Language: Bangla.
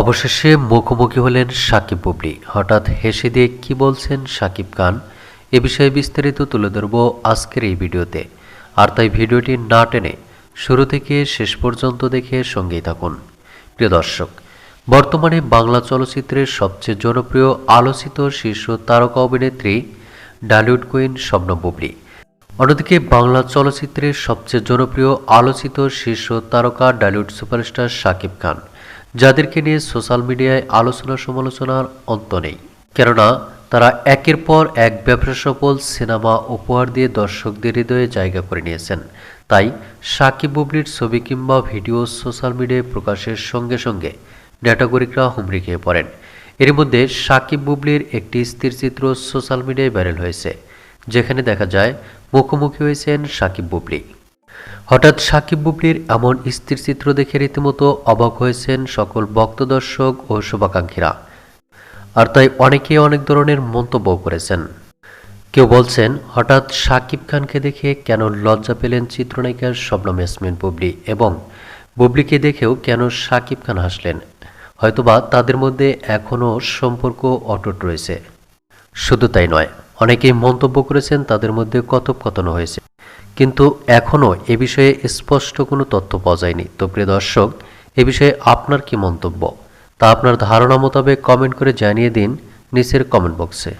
অবশেষে মুখোমুখি হলেন সাকিব বুবলি। হঠাৎ হেসে দিয়ে কি বলছেন সাকিব খান? এ বিষয়ে বিস্তারিত তুলে ধরব আজকের এই ভিডিওতে। আর তাই ভিডিওটি না টেনে শুরু থেকে শেষ পর্যন্ত দেখে সঙ্গেই থাকুন। প্রিয় দর্শক, বর্তমানে বাংলা চলচ্চিত্রের সবচেয়ে জনপ্রিয় আলোচিত শীর্ষ তারকা অভিনেত্রী ডালিউড কুইন স্বপ্ন বুবলি। অন্যদিকে বাংলা চলচ্চিত্রের সবচেয়ে জনপ্রিয় আলোচিত শীর্ষ তারকা ডালিউড সুপারস্টার শাকিব খান। যাদেরকে নিয়ে সোশ্যাল মিডিয়ায় আলোচনা সমালোচনার অন্ত নেই। কেননা, তারা একের পর এক ব্যবসা সফল সিনেমা উপহার দিয়ে দর্শকদের হৃদয়ে জায়গা করে নিয়েছেন। তাই সাকিব বুবলির ছবি কিংবা ভিডিও সোশ্যাল মিডিয়ায় প্রকাশের সঙ্গে সঙ্গে নেটাগরিকরা হুমড়ি খেয়ে পড়েন। এর মধ্যে সাকিব বুবলির একটি স্থিরচিত্র সোশ্যাল মিডিয়ায় ভাইরাল হয়েছে, যেখানে দেখা যায় মুখোমুখি হয়েছেন সাকিব বুবলি। হঠাৎ সাকিব বুবলির এমন স্থির চিত্র দেখে রীতিমতো অবাক হয়েছেন সকল ভক্ত দর্শক ও শুভাকাঙ্ক্ষীরা। আর তাই অনেকেই অনেক ধরনের মন্তব্য করেছেন। কেউ বলছেন, হঠাৎ সাকিব খানকে দেখে কেন লজ্জা পেলেন চিত্রনায়িকা শবনম ইয়াসমিন বুবলি এবং বুবলিকে দেখেও কেন সাকিব খান হাসলেন? হয়তোবা তাদের মধ্যে এখনও সম্পর্ক অটুট রয়েছে। শুধু তাই নয়, অনেকেই মন্তব্য করেছেন তাদের মধ্যে কথোপকথন হয়েছে। কিন্তু এখনও এ বিষয়ে স্পষ্ট কোনো তথ্য পাওয়া যায়নি। তো প্রিয় দর্শক, এ বিষয়ে আপনার কি মন্তব্য? তা আপনার ধারণা মোতাবেক কমেন্ট করে জানিয়ে দিন নিচের কমেন্ট বক্সে।